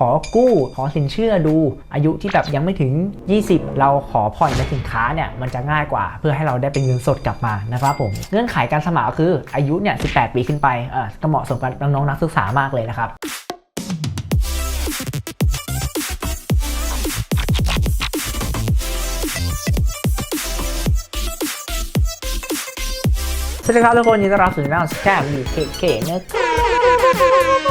ขอกู้ขอสินเชื่อดู อายุที่แบบยังไม่ถึง 20 เราขอผ่อนในสินค้าเนี่ยมันจะง่ายกว่า เพื่อให้เราได้เป็นเงินสดกลับมานะครับผมเงื่อนไขการสมัครก็คืออายุเนี่ย 18 ปีขึ้นไปอะก็เหมาะสมกับน้องๆนักศึกษามากเลยนะครับสวัสดีครับทุกคนยินดีต้อนรับสู่ช่องสแกมอยู่เคนะครับ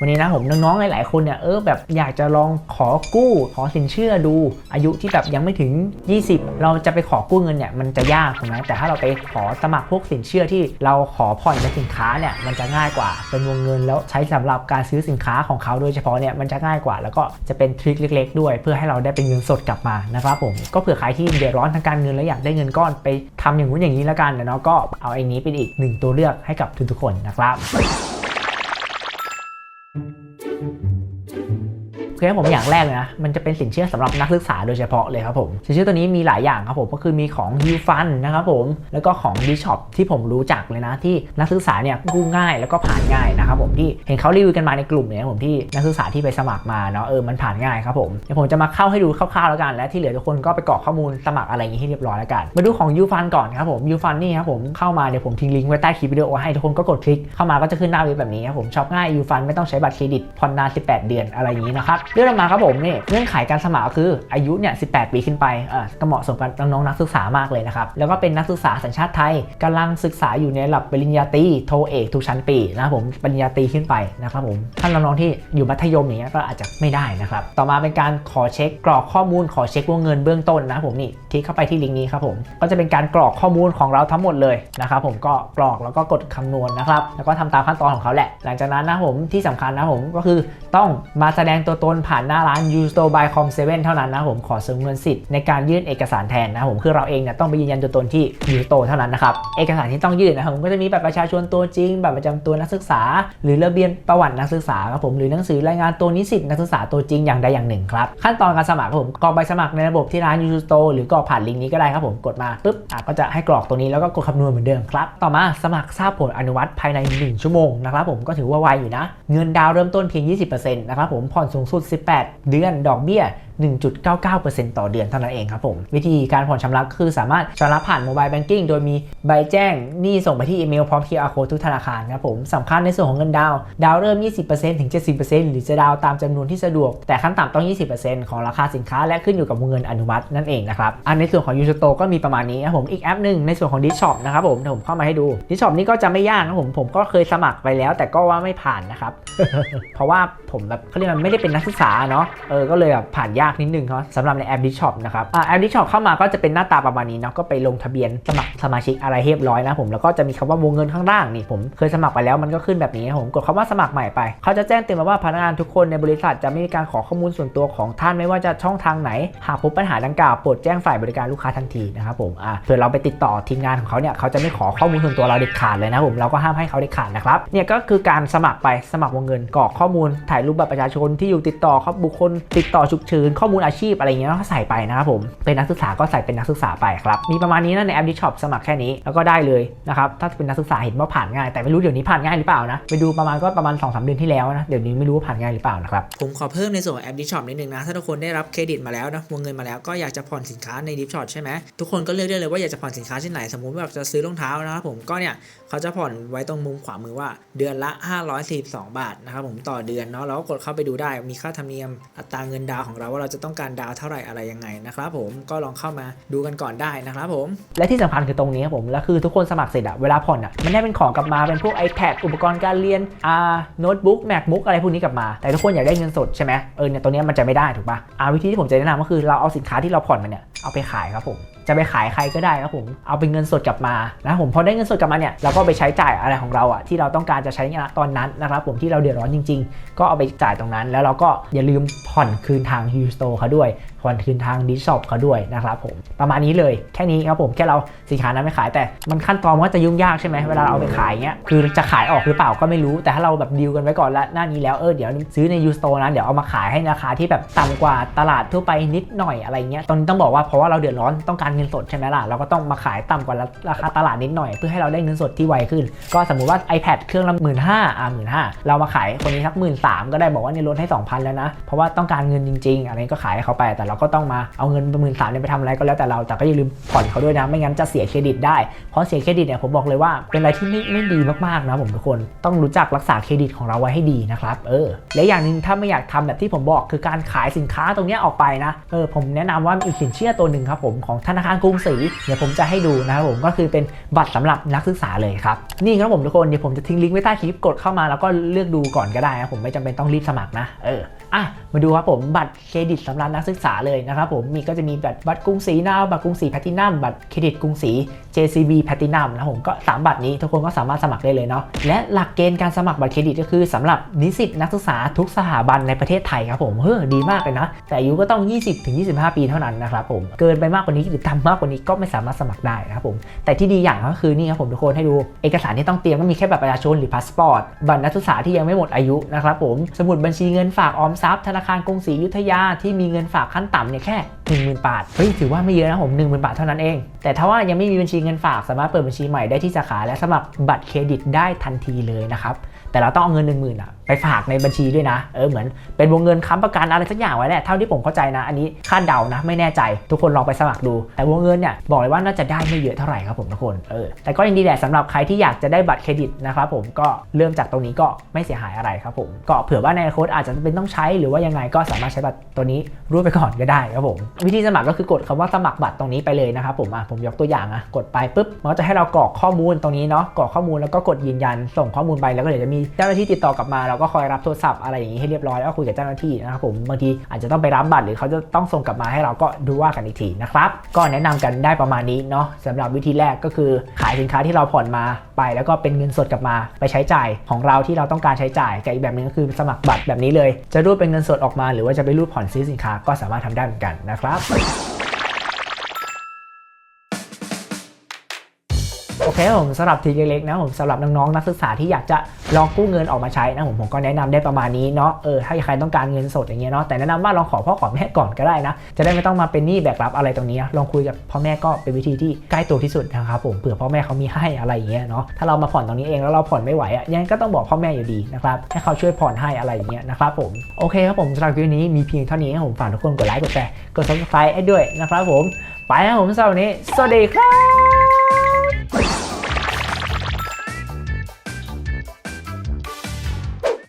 วันนี้นะผมน้องๆ หลาย ๆ คนเนี่ยเออแบบอยากจะลองขอกู้ขอสินเชื่อดู อายุที่แบบยังไม่ถึง 20 เราจะไปขอกู้เงินเนี่ยมันจะยากถูกไหมแต่ถ้าเราไปขอสมัครพวกสินเชื่อที่เราขอผ่อนในสินค้าเนี่ยมันจะง่ายกว่าเป็นวงเงินแล้วใช้สำหรับการซื้อสินค้าของเขาโดยเฉพาะเนี่ยมันจะง่ายกว่า แล้วก็จะเป็นทริคเล็ก ๆ ด้วย เพื่อให้เราได้เป็นเงินสดกลับมานะครับผมก็เผื่อใครที่เดือดร้อนทางการเงินแล้วอยากได้เงินก้อนไปทำอย่างนู้นอย่างนี้แล้วกันเนาะก็เอาไอ้นี้เป็นอีกหนึ่งตัวเลือกให้กับทุกๆคนนะครับ คือผมอย่างแรกเลยนะมันจะเป็นสินเชื่อสำหรับนักศึกษาโดยเฉพาะเลยครับผมสินเชื่อตัวนี้มีหลายอย่างครับผมก็คือมีของ u f u n นะครับผมแล้วก็ของ d s h o p ที่ผมรู้จักเลยนะที่นักศึกษาเนี่ยกู้ง่ายแล้วก็ผ่านง่ายนะครับผมที่เห็นเขารีวิวกันมาในกลุ่มเนี่ยผมที่นักศึกษาที่ไปสมัครมาเนาะเออมันผ่านง่ายครับผมเดี๋ยวผมจะมาเข้าให้ดูคร่าวๆแล้วกัน และที่เหลือทุกคนก็ไปกรอกข้อมูลสมัครอะไรอย่างนี้ให้เรียบร้อยแล้วกันมาดูของ u f u n ก่อนครับผม u f u n นี่ครับผมเข้ามาเดี๋ยวผมทิ้งลิงก์ไว้ใต้คลิปวิดีโอให้ทุกคนก็กดคลิกเข้ามาก็จะขึ้นหน้าเว็บแบบนี้ครับผมชอบง่าย u f u n ไม่ต้องใช้บัตรเครดิตผ่อนนาน 18 เดือนอะไรอย่างนี้นะครับเรื่องมาครับผมนี่เงื่อนไขการสมัครคืออายุเนี่ย 18 ปีขึ้นไปอ่าก็เหมาะสมกับน้องนักศึกษามากเลยนะครับ แล้วก็เป็นนักศึกษาสัญชาติไทยกำลังศึกษาอยู่ในระดับปริญญาตรีโทเอกทุกชั้นปีนะครับผมปริญญาตรีขึ้นไปนะครับผมท่านน้องๆที่อยู่มัธยมอย่างเงี้ยก็อาจจะไม่ได้นะครับต่อมาเป็นการขอเช็คกรอกข้อมูลขอเช็ควงเงินเบื้องต้นนะครับผมนี่คลิกเข้าไปที่ลิงก์นี้ครับผมก็จะเป็นการกรอกข้อมูลของเราทั้งหมดเลยนะครับผมก็กรอกแล้วก็กดคำนวณนะครับแล้วก็ทำตามขั้นตอนของเขาแหละ หลังจากนั้นนะผมที่สำคัญนะผมก็คือต้องมาแสดงตัวตนผ่านหน้าร้าน u s t o by com 7เท่านั้นนะผมขอสงวนสิทธิ์ในการยื่นเอกสารแทนนะผมคือเราเองเนี่ยต้องไปยืนยันตัวตนที่ u s t o เท่านั้นนะครับเอกสารที่ต้องยื่นนะผมก็จะมีบัตรประชาชนตัวจริงบัตรประจำตัวนักศึกษา หรือระเบียนประวัตินักศึกษาครับผมหรือหนังสือรายงานตัวนิสิตนักศึกษาตัวจริงอย่างใดอย่างหนึ่งครับขั้นตอนการสมัครครับผมกรอกใบสมัครในระบบที่ร้าน u s t o หรือกรอกผ่านลิงก์นี้ก็ได้ครับผมกดมาปุ๊บอะก็จะให้กรอกตรงนี้แล้วก็กดคำนวณเหมือนเดิมครับต่อมาสมัครทราบผลอนุมัติภายใน 1 ชั่วโมงนะครับผมก็ถือว่าไวอยู่นะ เงินดาวเริ่มต้นเพียง 20%นะครับผมผ่อนสูงสุด18 เดือนดอกเบี้ย1.99%ต่อเดือนเท่านั้นเองครับผม วิธีการผ่อนชำระคือสามารถชำระผ่านโมบายแบงกิ้งโดยมีใบแจ้งหนี้ส่งไปที่อีเมลพร้อม QR code ทุกธนาคารครับผมสำคัญในส่วนของเงินดาว ดาวเริ่ม 20%ถึง 70%หรือจะดาวตามจำนวนที่สะดวก แต่ขั้นต่ำต้อง 20%ของราคาสินค้าและขึ้นอยู่กับวงเงินอนุมัตินั่นเองนะครับ อันในส่วนของ u s t o ก็มีประมาณนี้ครับผม อีกแอปหนึ่งในส่วนของ d i s h o p นะครับผมผมเข้ามาให้ดู d i s h o p นี่ก็จะไม่ยากนะผมผมก็เคยสมัครไปแล้ว แต่ก็ว่าไม่ผ่านนะครับเพราะว่าผมแบบเขาเรียกมันไม่ได้เป็นนักศึกษาเนาะเออก็เลยแบบผ่านยากนิดนึงครับสำหรับในแอป d i s h o p นะครับแอป d i s h o p เข้ามาก็จะเป็นหน้าตาประมาณนี้เนาะก็ไปลงทะเบียนสมัครสมาชิกอะไรเรียบร้อยนะผมแล้วก็จะมีคำว่าวงเงินข้างล่างนี่ผมเคยสมัครไปแล้วมันก็ขึ้นแบบนี้ผมกดคำว่าสมัครใหม่ไปเขาจะแจ้งเตือนมาว่าพนักงานทุกคนในบริษัทจะไม่มีการขอข้อมูลส่วนตัวของท่านไม่ว่าจะช่องทางไหน หากพบปัญหาดังกล่าวโปรดแจ้งฝ่ายบริการลูกค้าทันทีนะครับผมอ่าเผื่อเราไปติดต่อทีมงานของเขาเนี่ยเขาจะไม่ขอข้อมูลส่วนตัวเราเด็ดขาดเลยนะผมเราก็ห้ามให้เขาเด็ดขาดนะครับเนี่ยก็คือการสมัครไปสมัครวงเงินกรอกข้อมูลถ่ายรูปบัตรประชาชนที่อยู่ติดต่อครับบุคคลติดต่อฉุกเฉินข้อมูลอาชีพอะไรเงี้ยก็ใส่ไปนะครับผมเป็นนักศึกษาก็ใส่เป็นนักศึกษาไปครับมีประมาณนี้นะในแอปดิชอปสมัครแค่นี้แล้วก็ได้เลยนะครับถ้าเป็นนักศึกษาเห็นว่าผ่านง่ายแต่ไม่รู้เดี๋ยวนี้ผ่านง่ายหรือเปล่านะไปดูประมาณก็ประมาณ2อสเดือนที่แล้วนะเดี๋ยวนี้ไม่รู้ว่าผ่านง่ายหรือเปล่านะครับผมขอเพิ่มในส่วนแอปดิชอปนิดนึงนะถ้าทุกคนได้รับเครดิตมาแล้วนะวงเงินมาแล้วก็อยากจะผ่อนสินค้าในดิช็อปใช่ไหมทุกคนก็เลือกได้เลยว่าอยากจะผ่อนสินค้าชิ้นไหนสมมุติว่าจะซื้อรองเท้านะครับผมก็เนี่ยเขาจะผ่อนไว้ตรงมุมขวามือว่าเดือนละ 542 บาทนะครับผมต่อเดือนเนาะเราก็กดเข้าไปดูได้มีค่าธรรมเนียมอัตราเงินดาวของเราว่าเราจะต้องการดาวเท่าไหร่อะไรยังไงนะครับผมก็ลองเข้ามาดูกันก่อนได้นะครับผม และที่สำคัญคือตรงนี้ครับผมแล้วคือทุกคนสมัครเสร็จอะเวลาผ่อนอะมันได้เป็นของกลับมาเป็นพวก iPad อุปกรณ์การเรียนอ่าโน้ตบุ๊ก MacBook อะไรพวกนี้กลับมา แต่ทุกคนอยากได้เงินสดใช่ไหมเออเนี่ยตัวนี้มันจะไม่ได้ถูกปะอ่าวิธีที่ผมจะแนะนำก็คือเราเอาสินค้าที่เราผ่อนมาเนี่ยเอาไปขายครับผมจะไปขายใครก็ได้ครับผม เอาเป็นเงินสดกลับมานะผมพอได้เงินสดกลับมาเนี่ยเราก็ไปใช้จ่ายอะไรของเราอะที่เราต้องการจะใช้งานตอนนั้นนะครับผมที่เราเดือดร้อนจริง ๆ ก็เอาไปจ่ายตรงนั้น แล้วเราก็อย่าลืมผ่อนคืนทาง u s t o เขาด้วย ผ่อนคืนทางดิชอปเขาด้วยนะครับผมประมาณนี้เลยแค่นี้ครับผมแค่เราสินค้านั้นไปขายแต่มันขั้นตอนมันก็จะยุ่งยากใช่ไหมเวลาเราเอาไปขายเงี้ยคือจะขายออกหรือเปล่าก็ไม่รู้แต่ถ้าเราแบบดีลกันไว้ก่อนแล้วหน้านี้แล้วเออเดี๋ยวซื้อในยูสโตนะเดี๋ยวเอามาขายให้ราคาที่แบบต่ำกว่าตลาดทั่วไปนิดหน่อยอะไรเงี้ยตอนนี้ต้องบอกว่าเพราะว่าเราเดือดร้อนต้องการเงินสดใช่ไหมล่ะเราก็ต้องมาขายต่ำกว่าราคาตลาดนิดหน่อย เพื่อให้เราได้เงินสดที่ไวขึ้น ก็สมมุติว่า iPad เครื่องละหมื่นห้าอ่าหมื่นห้าเรามาขายคนนี้สักหมื่นสามก็ได้บอกว่าเนี่ยลดให้2,000แล้วนะเพราะว่าต้องการเงินจริง ๆ อะไรก็ขายให้เขาไปแต่เราก็ต้องมาเอาเงินหมื่นสามเนี่ยไปทำอะไรก็แล้วแต่เรา แต่ก็อย่าลืมผ่อนเขาด้วยนะ ไม่งั้นจะเสียเครดิตได้ เพราะเสียเครดิตเนี่ยผมบอกเลยว่าเป็นอะไรที่ไม่ไม่ดีมากๆนะผมทุกคน ต้องรู้จักรักษาเครดิตของเราไว้ให้ดีนะครับ เออ และอย่างหนึ่งถ้าไม่อยากทำแบบที่ผมบอกคือการขายสินค้าตรงเนี้ยออกไปนะ เออผมแนะนำว่าอีกสินเชื่อตัวหนึ่งครับผมของธนาคารกรุงศรี เดี๋ยวผมจะให้ดูนะครับผมก็คือเป็นบัตรสำหรับนักศึกษาเลยครับ นี่ครับผมทุกคนเดี๋ยวผมจะทิ้งลิงก์ไว้ใต้คลิปกดเข้ามาแล้วก็เลือกดูก่อนก็ได้นะผมไม่จำเป็นต้องรีบสมัครนะ เออ อะมาดูครับผมบัตรเครดิตสำหรับนักศึกษาเลยนะครับผมมีก็จะมีบัตรบัตรกรุงศรีนาวบัตรกรุงศรีแพลตินัมบัตรเครดิตกรุงศรี JCB Platinum นะผมก็ 3 บัตรนี้ทุกคนก็สามารถสมัครได้เลยเนาะและหลักเกณฑ์การสมัครบัตรเครดิตก็คือสำหรับนิสิตนักศึกษาทุกสถาบันในประเทศไทยครับผมเฮ้อดีมากเลยนะ แต่อายุก็ต้อง 20-25 ปีเท่านั้นนะครับผมเกินไปมากกว่านี้หรือต่ำมากกว่านี้ก็ไม่สามารถสมัครได้นะครับผมแต่ที่ดีอย่างก็คือนี่ครับผมทุกคนให้ดูเอกสารที่ต้องเตรียมก็มีแค่บัตรประชาชนหรือพาสปอร์ตบัตรนักศึกษาที่ยังไม่หมดอายุนะครับผมสมุดบัญชีเงินฝากออมทรัพย์ธนาคารกรุงศรีอยุธยาที่มีเงินฝากขั้นต่ำเนี่ยแค่ 10,000 บาท เฮ้ยถือว่าไม่เยอะนะผม 10,000 บาทเท่านั้นเอง แต่ถ้าว่ายังไม่มีบัญชีเงินฝากสามารถเปิดบัญชีใหม่ได้ที่สาขาและสมัครบัตรเครดิตได้ทันทีเลยนะครับแต่เราต้องเอาเงิน 10,000อะไปฝากในบัญชีด้วยนะเออเหมือนเป็นวงเงินค้ำประกันอะไรสักอย่างไว้แหละเท่าที่ผมเข้าใจนะ อันนี้คาดเดานะไม่แน่ใจ ทุกคนลองไปสมัครดู แต่วงเงินเนี่ยบอกเลยว่าน่าจะได้ไม่เยอะเท่าไหร่ครับผมทุกคนเออแต่ก็ยังดีแหละสำหรับใครที่อยากจะได้บัตรเครดิตนะครับผมก็เริ่มจากตรงนี้ก็ไม่เสียหายอะไรครับผมก็เผื่อว่าในอนาคตอาจจะเป็นต้องใช้หรือว่ายังไงก็สามารถใช้บัตรตัวนี้รูดไปก่อนก็ได้ครับผมวิธีสมัครก็คือกดคำว่าสมัครบัตรตรงนี้ไปเลยนะครับผมอะผมยกตัวอย่างอะกดไปปุ๊บมันจะให้เรากรอกข้อมูลตรงนี้เนาะกรอกข้อมูลแล้วก็กดยืนยันส่งข้อมูลไปแล้วก็เดี๋ยวจะมีเจ้าหน้าที่ติดต่อกลับมาเราราก็คอยรับโทรศัพท์อะไรอย่างนี้ให้เรียบร้อยแล้วก็คุยกับเจ้าหน้าที่นะครับผมบางทีอาจจะต้องไปรับบัตรหรือเขาจะต้องส่งกลับมาให้เราก็ดูว่ากันอีกทีนะครับก็แนะนำกันได้ประมาณนี้เนาะสำหรับวิธีแรกก็คือขายสินค้าที่เราผ่อนมาไป แล้วก็เป็นเงินสดกลับมาไปใช้จ่ายของเราที่เราต้องการใช้จ่ายกับอีกแบบหนึงก็คือสมัครบัตรแบบนี้เลย จะรูดเป็นเงินสดออกมา หรือว่าจะไปรูดผ่อนซื้อสินค้าก็สามารถทำได้เหมือนกันนะครับ โอเคผมสำหรับทีเล็กๆนะผมสำหรับน้องๆนักศึกษาที่อยากจะลองกู้เงินออกมาใช้นะผมผมก็แนะนำได้ประมาณนี้เนาะเออถ้าใครต้องการเงินสดอย่างเงี้ยเนาะแต่แนะนำว่าลองขอพ่อขอแม่ก่อนก็ได้นะ จะได้ไม่ต้องมาเป็นหนี้แบกรับอะไรตรงนี้ลองคุยกับพ่อแม่ก็เป็นวิธีที่ใกล้ตัวที่สุดนะครับผมเผื่อพ่อแม่เขามีให้อะไรอย่างเงี้ยเนาะถ้าเรามาผ่อนตรงนี้เองแล้วเราผ่อนไม่ไหวอะยังก็ต้องบอกพ่อแม่อยู่ดีนะครับให้เขาช่วยผ่อนให้อะไรอย่างเงี้ยนะครับผมโอเคครับผมสำหรับคลิปนี้มีเพียงเท่านี้ผมฝากทุกคนกดไลค์กดแชร์กด subscribe ให้ด้วยนะครับผมไปครับผมสำหรับวันนี้สวัสดีครับ